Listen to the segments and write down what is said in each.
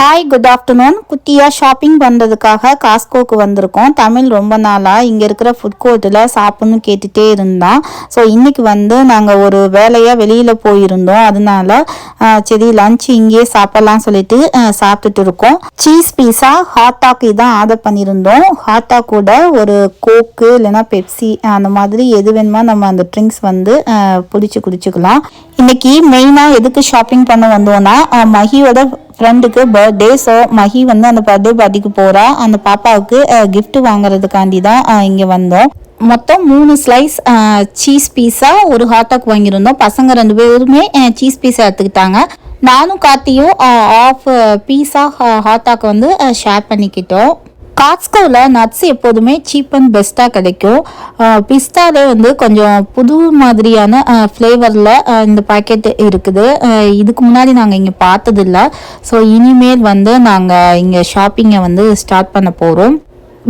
Hi good afternoon குட்டியாக shopping பண்ணுறதுக்காக காஸ்கோக்கு வந்திருக்கோம். தமிழ் ரொம்ப நாளாக இங்கே இருக்கிற ஃபுட் கோர்ட்டில் சாப்பிட்ணும் கேட்டுகிட்டே இருந்தான். ஸோ இன்றைக்கி வந்து நாங்கள் ஒரு வேலையாக வெளியில் போயிருந்தோம். அதனால சரி லஞ்ச் இங்கேயே சாப்பிட்லாம் சொல்லிட்டு சாப்பிட்டுட்டு இருக்கோம். சீஸ் பீஸா ஹாட் டாக் இதான் ஆர்டர் பண்ணியிருந்தோம். ஹாட் டாக் கூட ஒரு கோக்கு இல்லைன்னா பெப்சி அந்த மாதிரி எது வேணுமோ நம்ம அந்த ட்ரிங்க்ஸ் வந்து பிடிச்சி குடிச்சிக்கலாம். இன்றைக்கி மெயினாக எதுக்கு ஷாப்பிங் பண்ண வந்தோம்னா ஆஹ், மகியோட ஃப்ரெண்டுக்கு பர்த்டே ஸோ மஹி வந்து அந்த பர்த்டே பார்ட்டிக்கு போகிறா அந்த பாப்பாவுக்கு கிஃப்ட் வாங்குறதுக்காண்டி தான் இங்கே வந்தோம். மொத்தம் மூணு ஸ்லைஸ் சீஸ் பீஸா ஒரு ஹாட்டாக் வாங்கியிருந்தோம். பசங்க ரெண்டு பேருமே சீஸ் பீஸா எடுத்துக்கிட்டாங்க. நானும் கார்த்தியும் ஆஃப் பீஸா ஹாட்டாக் வந்து ஷேர் பண்ணிக்கிட்டோம். காட்ஸ்கோவில் நட்ஸ் எப்போதுமே சீப் அண்ட் பெஸ்ட்டாக கிடைக்கும். பிஸ்தாலே வந்து கொஞ்சம் புது மாதிரியான ஃப்ளேவரில் இந்த பாக்கெட் இருக்குது. இதுக்கு முன்னாடி நாங்கள் இங்கே பார்த்ததில்ல. ஸோ இனிமேல் வந்து நாங்கள் இங்கே ஷாப்பிங்கை வந்து ஸ்டார்ட் பண்ண போகிறோம்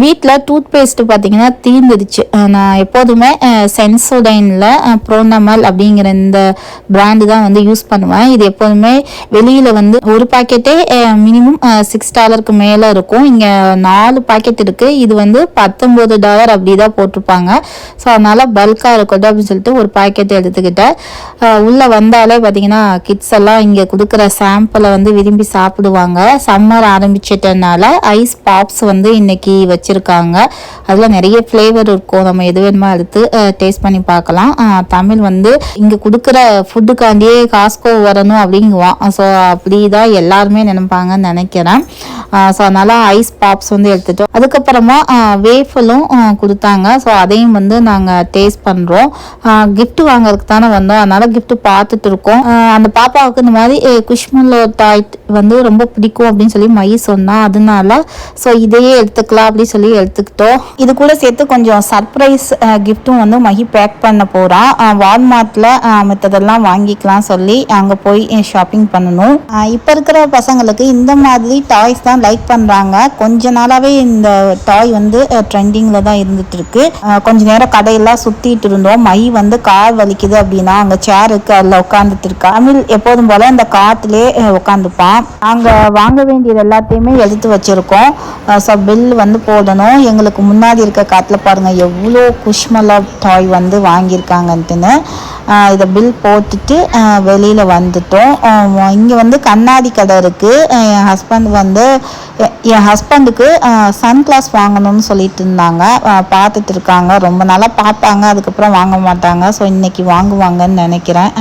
வீட்டில் டூத் பேஸ்ட்டு பார்த்தீங்கன்னா தீர்ந்துடுச்சு நான் எப்போதுமே சென்சோடைனில் ப்ரோனமல் அப்படிங்கிற இந்த பிராண்டு தான் வந்து யூஸ் பண்ணுவேன். இது எப்போதுமே வெளியில் வந்து ஒரு பாக்கெட்டே மினிமம் சிக்ஸ் டாலருக்கு மேலே இருக்கும். இங்கே நாலு பாக்கெட் இருக்குது இது வந்து பத்தொம்போது டாலர் அப்படி தான் போட்டிருப்பாங்க. ஸோ அதனால் பல்காக இருக்கட்டும் அப்படின்னு சொல்லிட்டு ஒரு பாக்கெட் எடுத்துக்கிட்டேன். உள்ளே வந்தாலே பார்த்தீங்கன்னா கிட்ஸ் எல்லாம் இங்கே கொடுக்குற சாம்பிளை வந்து விரும்பி சாப்பிடுவாங்க. சம்மர் ஆரம்பிச்சிட்டனால ஐஸ் பாப்ஸ் வந்து இன்றைக்கி வச்சுருக்காங்க. அதில் நிறைய ஃப்ளேவர் இருக்கும். நம்ம எது வேணுமோ எடுத்து டேஸ்ட் பண்ணி பார்க்கலாம். தமிழ் வந்து இங்கே கொடுக்குற ஃபுட்டுக்காண்டியே காஸ்கோ வரணும் அப்படிங்குவான். ஸோ அப்படி தான் எல்லாருமே நினைப்பாங்கன்னு நினைக்கிறேன். ஸோ அதனால் ஐஸ் பாப்ஸ் வந்து எடுத்துட்டோம். அதுக்கப்புறமா வேஃபலும் கொடுத்தாங்க. ஸோ அதையும் வந்து நாங்கள் டேஸ்ட் பண்ணுறோம் கிஃப்ட் வாங்குறதுக்கு தானே வந்தோம். அதனால் கிஃப்ட் பார்த்துட்டு இருக்கோம். அந்த பாப்பாவுக்கு இந்த மாதிரி குஷ்மலோ டாய் வந்து ரொம்ப பிடிக்கும் அப்படின்னு சொல்லி மை சொன்னா. அதனால ஸோ இதையே எடுத்துக்கலாம் அப்படின்னு சொல்லி எடுத்துக்கிட்டோம். இது கூட சேர்த்து கொஞ்சம் சர்ப்ரைஸ் கிஃப்ட்டும் வந்து மகி பேக் பண்ண போகிறான் வால்மார்ட்டில் மற்றதெல்லாம் வாங்கிக்கலாம் சொல்லி அங்கே போய் ஷாப்பிங் பண்ணணும். இப்போ இருக்கிற பசங்களுக்கு இந்த மாதிரி டாய்ஸ் தான் லைக் பண்ணுறாங்க கொஞ்ச நாளாகவே இந்த டாய் வந்து ட்ரெண்டிங்கில் தான் இருந்துட்டு இருக்கு கொஞ்ச நேரம் கடையெல்லாம் சுற்றிட்டு இருந்தோம். மை வந்து கார் வலிக்குது அப்படின்னா அங்கே சேர் இருக்கு அதில் உட்காந்துட்டு இருக்கா. தமிழ் எப்போதும் போல அந்த காட்டிலே உட்காந்துப்பான் அங்கே வாங்க வேண்டியது எல்லாத்தையுமே எடுத்து வச்சிருக்கோம். ஸோ பில் வந்து போ போடணும். எங்களுக்கு முன்னாடி இருக்க காட்டில் பாருங்க எவ்வளோ குஷ்மலா டாய் வந்து வாங்கியிருக்காங்கன்ட்டுன்னு. இதை பில் போட்டுட்டு வெளியில் வந்துட்டோம். இங்கே வந்து கண்ணாடி கடை இருக்குது என் ஹஸ்பண்ட் வந்து என் ஹஸ்பண்டுக்கு சன் கிளாஸ் வாங்கணும்னு சொல்லிட்டு இருந்தாங்க. பார்த்துட்டு இருக்காங்க. ரொம்ப நாளாக பார்ப்பாங்க அதுக்கப்புறம் வாங்க மாட்டாங்க. ஸோ இன்றைக்கி வாங்குவாங்கன்னு நினைக்கிறேன்.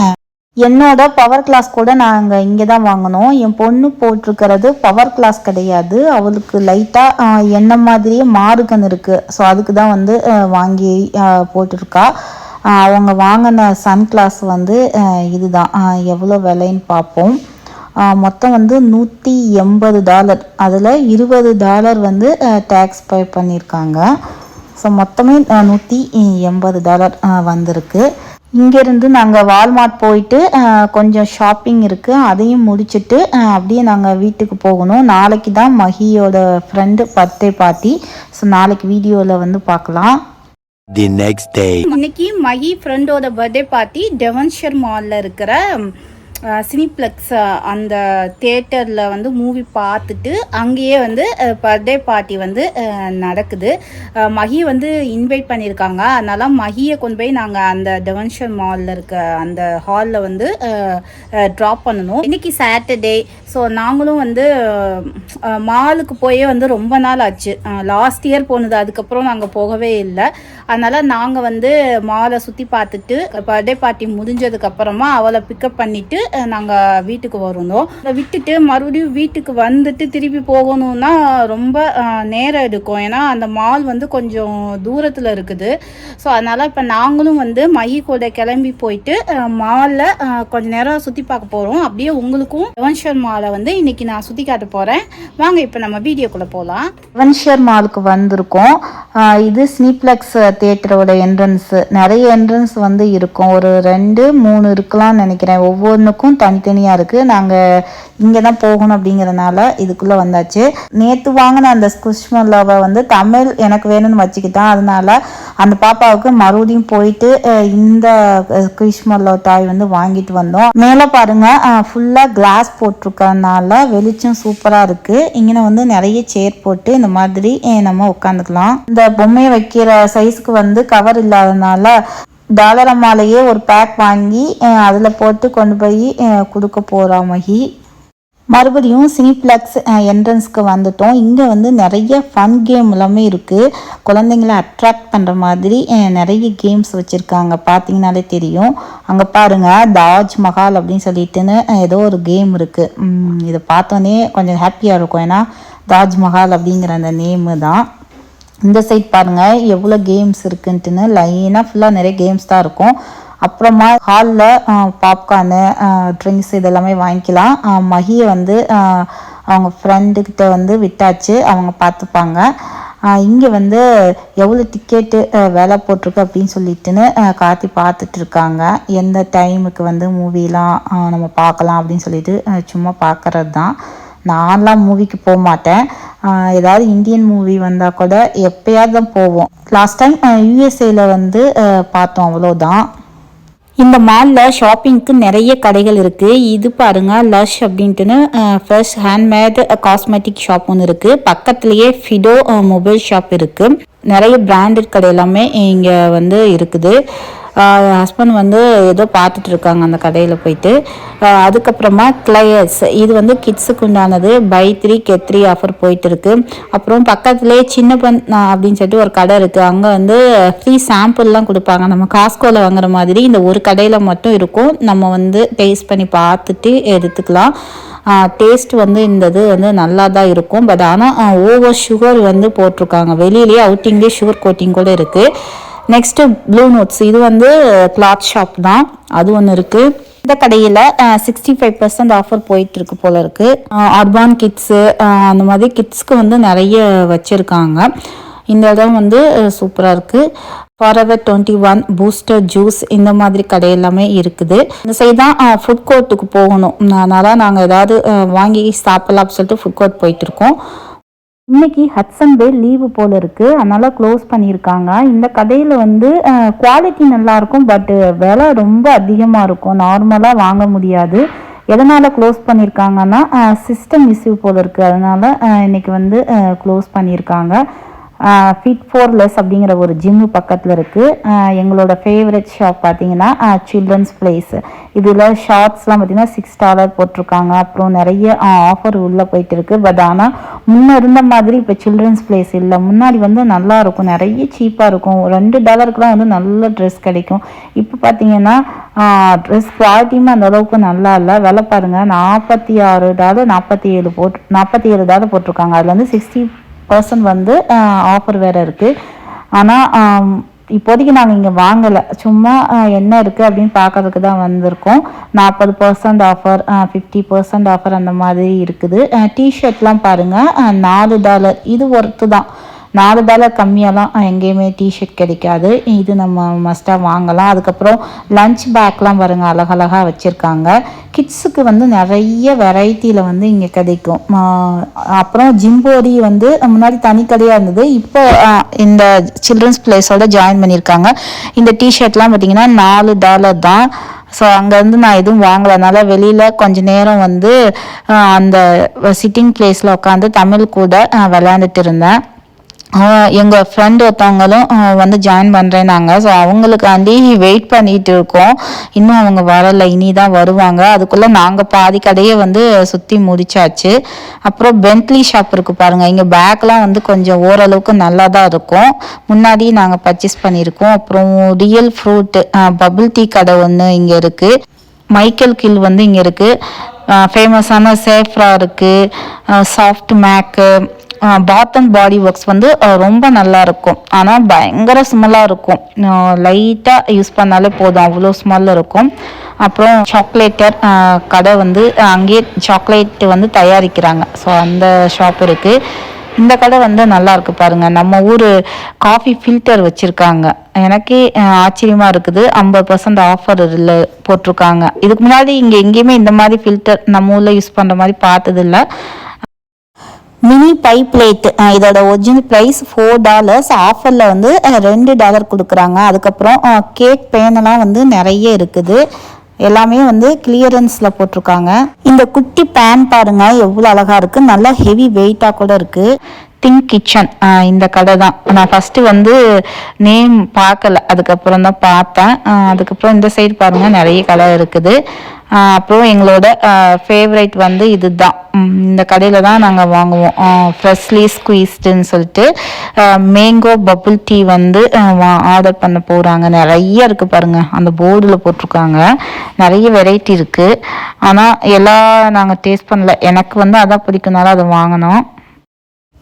என்னோட பவர் கிளாஸ் கூட நாங்கள் இங்கே தான் வாங்கினோம். என் பொண்ணு போட்டிருக்கிறது பவர் கிளாஸ் கிடையாது. அவளுக்கு லைட்டாக என்ன மாதிரியே மாறுகன் இருக்குது ஸோ அதுக்கு தான் வந்து வாங்கி போட்டிருக்கா. அவங்க வாங்கின சன் கிளாஸ் வந்து இதுதான். எவ்வளோ விலைன்னு பார்ப்போம். மொத்தம் வந்து நூற்றி எண்பது டாலர். அதில் இருபது டாலர் வந்து டேக்ஸ் பே பண்ணியிருக்காங்க ஸோ மொத்தமே நூற்றி எண்பது டாலர் வந்திருக்கு. இங்கேருந்து நாங்கள் வால்மார்ட் போயிட்டு கொஞ்சம் ஷாப்பிங் இருக்குது அதையும் முடிச்சுட்டு அப்படியே நாங்கள் வீட்டுக்கு போகணும். நாளைக்கு தான் மஹியோட ஃப்ரெண்டு பர்த்டே பார்ட்டி. ஸோ நாளைக்கு வீடியோவில் வந்து பார்க்கலாம். The next day. இன்னைக்கு மகி ஃப்ரெண்டோட பர்த்டே பார்ட்டி டெவன்ஷர் மாலில் இருக்கிற சினிப்ளெக்ஸ் அந்த தேட்டரில் வந்து மூவி பார்த்துட்டு அங்கேயே வந்து பர்த்டே பார்ட்டி வந்து நடக்குது. மகி வந்து இன்வைட் பண்ணியிருக்காங்க அதனால் மகியை கொண்டு போய் நாங்கள் அந்த டெவன்ஷன் மாலில் இருக்க அந்த ஹாலில் வந்து ட்ராப் பண்ணணும். இன்னைக்கு சாட்டர்டே ஸோ நாங்களும் வந்து மாலுக்கு போயே வந்து ரொம்ப நாள் ஆச்சு. லாஸ்ட் இயர் போனது அதுக்கப்புறம் நாங்கள் போகவே இல்லை. அதனால் நாங்கள் வந்து மாலை சுற்றி பார்த்துட்டு பர்த்டே பார்ட்டி முடிஞ்சதுக்கப்புறமா அவளை பிக்கப் பண்ணிட்டு நாங்கள் வீட்டுக்கு வரணும் அதை விட்டுட்டு மறுபடியும் வீட்டுக்கு வந்துட்டு திருப்பி போகணும்னா ரொம்ப நேரம் எடுக்கும். ஏன்னா அந்த மால் வந்து கொஞ்சம் தூரத்தில் இருக்குது. ஸோ அதனால் இப்போ நாங்களும் வந்து மகி கூட கிளம்பி போயிட்டு மாலில் கொஞ்ச நேரம் சுற்றி பார்க்க போகிறோம் அப்படியே உங்களுக்கும் ரெவன்ஷர் மாலை வந்து இன்னைக்கு நான் சுற்றி காட்ட போகிறேன் வாங்க இப்போ நம்ம வீடியோக்குள்ளே போகலாம் ரெவன்ஷர் மாலுக்கு வந்திருக்கோம். இது ஸ்னீப்ளெக்ஸ் தேட்டரோட என்ட்ரன்ஸ் நிறைய என்ட்ரன்ஸ் வந்து இருக்கும். ஒரு ரெண்டு மூணு இருக்கலாம்னு நினைக்கிறேன். ஒவ்வொன்றுக்கும் தனித்தனியாக இருக்குது நாங்கள் இங்கே தான் போகணும் அப்படிங்கிறனால இதுக்குள்ளே வந்தாச்சு. நேற்று வாங்கின அந்த ஸ்குஷ்மல்லாவை வந்து தமிழ் எனக்கு வேணும்னு வச்சுக்கிட்டான். அதனால அந்த பாப்பாவுக்கு மறுபடியும் போயிட்டு இந்த கிருஷ்மல்லோ டாய் வந்து வாங்கிட்டு வந்தோம். மேலே பாருங்க ஃபுல்லாக கிளாஸ் போட்டிருக்கறனால வெளிச்சம் சூப்பராக இருக்குது இங்கே வந்து நிறைய சேர் போட்டு இந்த மாதிரி நம்ம உட்காந்துக்கலாம். இந்த பொம்மையை வைக்கிற சைஸ்க்கு வந்து கவர் இல்லாதனால டாலர் அம்மாலேயே ஒரு பேக் வாங்கி அதில் போட்டு கொண்டு போய் கொடுக்க போகிறா மகி. மறுபடியும் சினிப்ளெக்ஸ் என்ட்ரன்ஸ்க்கு வந்துட்டோம். இங்கே வந்து நிறைய ஃபன் கேம் எல்லாமே இருக்குது குழந்தைங்கள அட்ராக்ட் பண்ணுற மாதிரி நிறைய கேம்ஸ் வச்சுருக்காங்க. பார்த்தீங்கனாலே தெரியும். அங்கே பாருங்கள் தாஜ் மஹால் அப்படின்னு சொல்லிட்டுன்னு ஏதோ ஒரு கேம் இருக்குது இதை பார்த்தோன்னே கொஞ்சம் ஹாப்பியாக இருக்கும். ஏன்னா தாஜ்மஹால் அப்படிங்கிற அந்த நேமு தான். இந்த சைட் பாருங்க எவ்வளோ கேம்ஸ் இருக்குன்ட்டுன்னு லைனாக ஃபுல்லாக நிறைய கேம்ஸ் தான் இருக்கும். அப்புறமா ஹாலில் பாப்கார்னு ட்ரிங்க்ஸ் இதெல்லாமே வாங்கிக்கலாம். மகியை வந்து அவங்க ஃப்ரெண்டுக்கிட்ட வந்து விட்டாச்சு அவங்க பார்த்துப்பாங்க. இங்கே வந்து எவ்வளோ டிக்கெட்டு வேலை போட்டிருக்கு அப்படின்னு சொல்லிட்டுன்னு காத்தி பார்த்துட்டு இருக்காங்க எந்த டைமுக்கு வந்து மூவிலாம் நம்ம பார்க்கலாம் அப்படின்னு சொல்லிட்டு சும்மா பார்க்கறது தான் நான்லாம் மூவிக்கு போக மாட்டேன் ஏதாவது இந்தியன் மூவி வந்தால் கூட எப்பயாவது தான் போவோம் லாஸ்ட் டைம் யூஎஸ்ஏல வந்து பார்த்தோம். அவ்வளோதான் இந்த மாலில் ஷாப்பிங்க்கு நிறைய கடைகள் இருக்குது இது பாருங்க லஷ் அப்படின்ட்டுன்னு ஃபர்ஸ்ட் ஹேண்ட்மேட் காஸ்மெட்டிக் ஷாப் ஒன்று இருக்குது பக்கத்துலேயே ஃபிடோ மொபைல் ஷாப் இருக்குது நிறைய பிராண்டட் கடை எல்லாமே இங்கே வந்து இருக்குது. ஹஸ்பண்ட் வந்து ஏதோ பார்த்துட்டு இருக்காங்க அந்த கடையில் போயிட்டு. அதுக்கப்புறமா கிளையர்ஸ் இது வந்து கிட்ஸுக்கு உண்டானது. Buy three get three offer போயிட்டு இருக்கு. அப்புறம் பக்கத்துலேயே சின்ன பன் அப்படின்னு சொல்லிட்டு ஒரு கடை இருக்குது அங்கே வந்து ஃப்ரீ சாம்பிள்லாம் கொடுப்பாங்க. நம்ம காஸ்கோவில் வாங்குற மாதிரி இந்த ஒரு கடையில் மட்டும் இருக்கும். நம்ம வந்து டேஸ்ட் பண்ணி பார்த்துட்டு எடுத்துக்கலாம். டேஸ்ட் வந்து இந்த இது வந்து நல்லா தான் இருக்கும் பட் ஆனால் ஓவர் சுகர் வந்து போட்டிருக்காங்க. வெளியிலேயே அவுட்டிங்லேயே சுகர் கோட்டிங் கூட இருக்குது நெக்ஸ்ட்டு ப்ளூ நோட்ஸ் இது வந்து கிளாத் ஷாப் தான். அது ஒன்று இருக்குது இந்த கடையில் சிக்ஸ்டி ஃபைவ் பர்சன்ட் ஆஃபர் போயிட்டு இருக்கு. போல இருக்கு அர்பான் கிட்ஸு அந்த மாதிரி கிட்ஸ்க்கு வந்து நிறைய வச்சுருக்காங்க. இந்த இடம் வந்து சூப்பராக இருக்குது Forever twenty one Booster Juice இந்த மாதிரி கடை எல்லாமே இருக்குது. இந்த சைடு தான் ஃபுட் கோர்ட்டுக்கு போகணும். அதனால் நாங்கள் ஏதாவது வாங்கி சாப்பிடலாம் அப்படின்னு சொல்லிட்டு ஃபுட் கோர்ட் போயிட்டு இருக்கோம் இன்னைக்கு ஹட்சன் பே லீவு போல இருக்கு. அதனால க்ளோஸ் பண்ணியிருக்காங்க. இந்த கடையில் வந்து குவாலிட்டி நல்லா இருக்கும் பட் விலை ரொம்ப அதிகமாக இருக்கும். நார்மலாக வாங்க முடியாது. எதனால் க்ளோஸ் பண்ணியிருக்காங்கன்னா சிஸ்டம் இஷ்யூ போல இருக்கு. அதனால இன்னைக்கு வந்து க்ளோஸ் பண்ணியிருக்காங்க. ஃபிட் ஃபோர் லெஸ் அப்படிங்கிற ஒரு ஜிம்மு பக்கத்தில் இருக்குது எங்களோட ஃபேவரட் ஷாப் பார்த்தீங்கன்னா சில்ட்ரன்ஸ் பிளேஸ் இதில் ஷார்ட்ஸ்லாம் பார்த்தீங்கன்னா சிக்ஸ் டாலர் போட்டிருக்காங்க. அப்புறம் நிறைய ஆஃபர் உள்ளே போயிட்டு இருக்குது பட் ஆனால் முன்னே இருந்த மாதிரி இப்போ சில்ட்ரன்ஸ் பிளேஸ் இல்லை. முன்னாடி வந்து நல்லா இருக்கும். நிறைய சீப்பாக இருக்கும். ரெண்டு டாலருக்குலாம் வந்து நல்ல ட்ரெஸ் கிடைக்கும். இப்போ பார்த்தீங்கன்னா ட்ரெஸ் குவாலிட்டியுமே அந்த அளவுக்கு நல்லா இல்லை. விலை பாருங்கள் நாற்பத்தி ஆறு டாலர் நாற்பத்தி ஏழு போட்டு நாற்பத்தி ஏழு டாலர் போட்டிருக்காங்க. அதில் வந்து சிக்ஸ்டி பர்சன்ட் வந்து ஆஃபர் வேறு இருக்குது ஆனால் இப்போதைக்கு நாங்கள் இங்கே வாங்கலை. சும்மா என்ன இருக்குது அப்படின்னு பார்க்கறதுக்கு தான் வந்திருக்கோம். நாற்பது percent offer fifty percent offer அந்த மாதிரி இருக்குது. டிஷர்ட்லாம் பாருங்கள் நாலு டாலர் இது ஒர்த்து தான். நாலு டாலர் கம்மியாலாம் எங்கேயுமே டிஷர்ட் கிடைக்காது. இது நம்ம மஸ்ட்டாக வாங்கலாம். அதுக்கப்புறம் லஞ்ச் பேக்லாம் பாருங்க அழகழகாக வச்சுருக்காங்க. கிட்ஸுக்கு வந்து நிறைய வெரைட்டியில் வந்து இங்கே கிடைக்கும். அப்புறம் ஜிம்போரி வந்து முன்னாடி தனி கடையாக இருந்தது. இப்போ இந்த சில்ட்ரன்ஸ் பிளேஸோட ஜாயின் பண்ணியிருக்காங்க. இந்த டிஷர்ட்லாம் பார்த்தீங்கன்னா நாலு டாலர் தான். ஸோ அங்கேருந்து நான் எதுவும் வாங்கலனால வெளியில் கொஞ்ச நேரம் வந்து அந்த சிட்டிங் பிளேஸில் உட்காந்து தமிழ் கூட விளையாண்டுட்டு இருந்தேன். எங்கள் ஃப்ரெண்ட் ஒருத்தவங்களும் வந்து ஜாயின் பண்ணுறேன்னாங்க ஸோ அவங்களுக்காண்டி வெயிட் பண்ணிட்டு இருக்கோம். இன்னும் அவங்க வரலை. இனி தான் வருவாங்க. அதுக்குள்ளே நாங்கள் பாதி கடையை வந்து சுற்றி முடிச்சாச்சு. அப்புறம் பென்ட்லி ஷாப் இருக்குது பாருங்கள் இங்கே பேக்லாம் வந்து கொஞ்சம் ஓரளவுக்கு நல்லா தான் இருக்கும். முன்னாடி நாங்கள் பர்ச்சேஸ் பண்ணியிருக்கோம். அப்புறம் ரியல் ஃப்ரூட் பபிள் டீ கடை ஒன்று இங்கே இருக்குது மைக்கேல் கில் வந்து இங்கே இருக்குது ஃபேமஸான சேஃப்ரா இருக்குது சாஃப்ட் மேக்கு பாத் அண்ட் பாடி ஒர்க்ஸ் வந்து ரொம்ப நல்லா இருக்கும் ஆனால் பயங்கர ஸ்மெல்லாக இருக்கும். லைட்டாக யூஸ் பண்ணாலே போதும். அவ்வளோ ஸ்மெல் இருக்கும். அப்புறம் சாக்லேட்டர் கடை வந்து அங்கேயே சாக்லேட் வந்து தயாரிக்கிறாங்க. ஸோ அந்த ஷாப் இருக்குது இந்த கடை வந்து நல்லா இருக்கு பாருங்க. நம்ம ஊர் காஃபி ஃபில்டர் வச்சிருக்காங்க. எனக்கே ஆச்சரியமா இருக்குது. ஐம்பது பர்சன்ட் ஆஃபர் இதில் போட்டிருக்காங்க. இதுக்கு முன்னாடி இங்கே எங்கேயுமே இந்த மாதிரி ஃபில்டர் நம்ம ஊரில் யூஸ் பண்ணுற மாதிரி பார்த்ததில்ல. மினி பை பிளேட் இதோட ஒரிஜினல் ப்ரைஸ் ஃபோர் டாலர்ஸ் ஆஃபரில் வந்து ரெண்டு டாலர் கொடுக்குறாங்க. அதுக்கப்புறம் கேக் பேனெல்லாம் வந்து நிறைய இருக்குது. எல்லாமே வந்து கிளியரன்ஸில் போட்டிருக்காங்க. இந்த குட்டி பேன் பாருங்க எவ்வளோ அழகாக இருக்குது நல்லா ஹெவி வெயிட்டாக கூட இருக்குது திங்க் கிச்சன் இந்த கடை தான். நான் ஃபஸ்ட்டு வந்து நேம் பார்க்கல. அதுக்கப்புறம் தான் பார்த்தேன் அதுக்கப்புறம் இந்த சைடு பாருங்கள் நிறைய கடை இருக்குது. அப்புறம் எங்களோட ஃபேவரைட் வந்து இதுதான். இந்த கடையில் தான் நாங்கள் வாங்குவோம். ஃப்ரெஷ்லி ஸ்குவீஸ்டுன்னு சொல்லிட்டு மேங்கோ பபுள் டீ வந்து ஆர்டர் பண்ண போகிறாங்க நிறைய இருக்குது பாருங்கள் அந்த போர்டில் போட்டிருக்காங்க. நிறைய வெரைட்டி இருக்குது ஆனால் எல்லாம் நாங்கள் டேஸ்ட் பண்ணல. எனக்கு வந்து அதான் பிடிக்கும்னால அதை வாங்கினோம்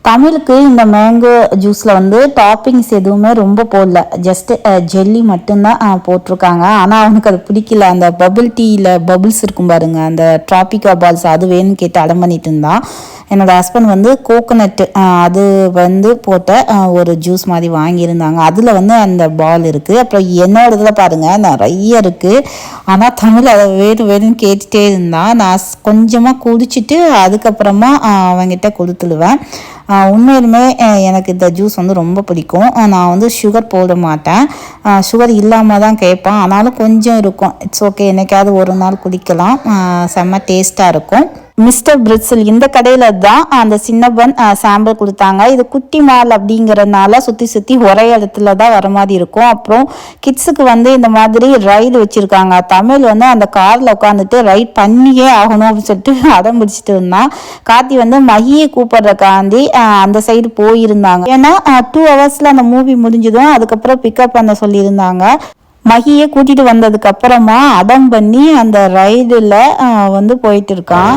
தமிழுக்கு இந்த மேங்கோ ஜூஸில் வந்து டாப்பிங்ஸ் எதுவுமே ரொம்ப போடல. ஜஸ்ட்டு ஜெல்லி மட்டும்தான் போட்டிருக்காங்க. ஆனால் அவனுக்கு அது பிடிக்கல. அந்த பபுள் டீயில் பபுள்ஸ் இருக்கும் பாருங்க. அந்த ட்ராபிகா பால்ஸ் அது வேணும்னு கேட்டு அடம் பண்ணிட்டு இருந்தான். என்னோட ஹஸ்பண்ட் வந்து கோகோனட் அது வந்து போட்ட ஒரு ஜூஸ் மாதிரி வாங்கியிருந்தாங்க. அதில் வந்து அந்த பால் இருக்குது அப்புறம் என்னோட இதில் பாருங்கள் நிறைய இருக்குது ஆனால் தமிழ் அதை வேறு வேறுன்னு கேட்டுகிட்டே இருந்தான் நான் கொஞ்சமாக குடிச்சிட்டு அதுக்கப்புறமா அவங்ககிட்ட கொடுத்துடுவேன். உண்மையிலுமே எனக்கு இந்த ஜூஸ் வந்து ரொம்ப பிடிக்கும். நான் வந்து சுகர் போட மாட்டேன். சுகர் இல்லாமல் தான் கேட்பேன். ஆனாலும் கொஞ்சம் இருக்கும். இட்ஸ் ஓகே என்னைக்காவது ஒரு நாள் குடிக்கலாம். செம்ம டேஸ்ட்டாக இருக்கும். மிஸ்டர் பிரிட்ஸில் இந்த கடையில் தான் அந்த சின்னப்பன் சாம்பிள் கொடுத்தாங்க. இது குட்டி மால் அப்படிங்கிறதுனால சுற்றி சுற்றி ஒரே இடத்துல தான் வர மாதிரி இருக்கும். அப்புறம் கிட்ஸுக்கு வந்து இந்த மாதிரி ரைடு வச்சுருக்காங்க. தமிழ் வந்து அந்த காரில் உட்காந்துட்டு ரைட் பண்ணியே ஆகணும் அப்படின்னு சொல்லிட்டு அடம் பிடிச்சிட்டு இருந்தான். கார்த்தி வந்து மகியை கூப்பிடுறக்காண்டி அந்த சைடு போயிருந்தாங்க. ஏன்னா டூ ஹவர்ஸில் அந்த மூவி முடிஞ்சதும் அதுக்கப்புறம் பிக்கப் பண்ண சொல்லியிருந்தாங்க. மகியை கூட்டிட்டு வந்ததுக்கப்புறமா அடம் பண்ணி அந்த ரைடில் வந்து போயிட்டு இருக்கான்.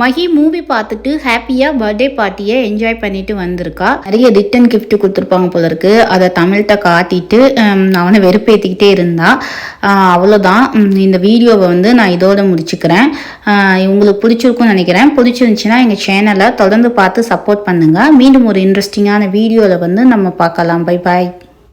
மஹி மூவி பார்த்துட்டு ஹாப்பியாக பர்த்டே பார்ட்டியை என்ஜாய் பண்ணிட்டு வந்திருக்கா. நிறைய ரிட்டன் கிஃப்ட் கொடுத்துருப்பாங்க போல இருக்கு. அதை தமிழ்கிட்ட காட்டிட்டு அவனை வெறுப்பேற்றிக்கிட்டே இருந்தா. அவ்வளோதான் இந்த வீடியோவை வந்து நான் இதோட முடிச்சுக்கிறேன். உங்களுக்கு பிடிச்சிருக்கும்னு நினைக்கிறேன். பிடிச்சிருந்துச்சுன்னா எங்கள் சேனலை தொடர்ந்து பார்த்து சப்போர்ட் பண்ணுங்கள் மீண்டும் ஒரு இன்ட்ரெஸ்டிங்கான வீடியோவில் வந்து நம்ம பார்க்கலாம். Bye bye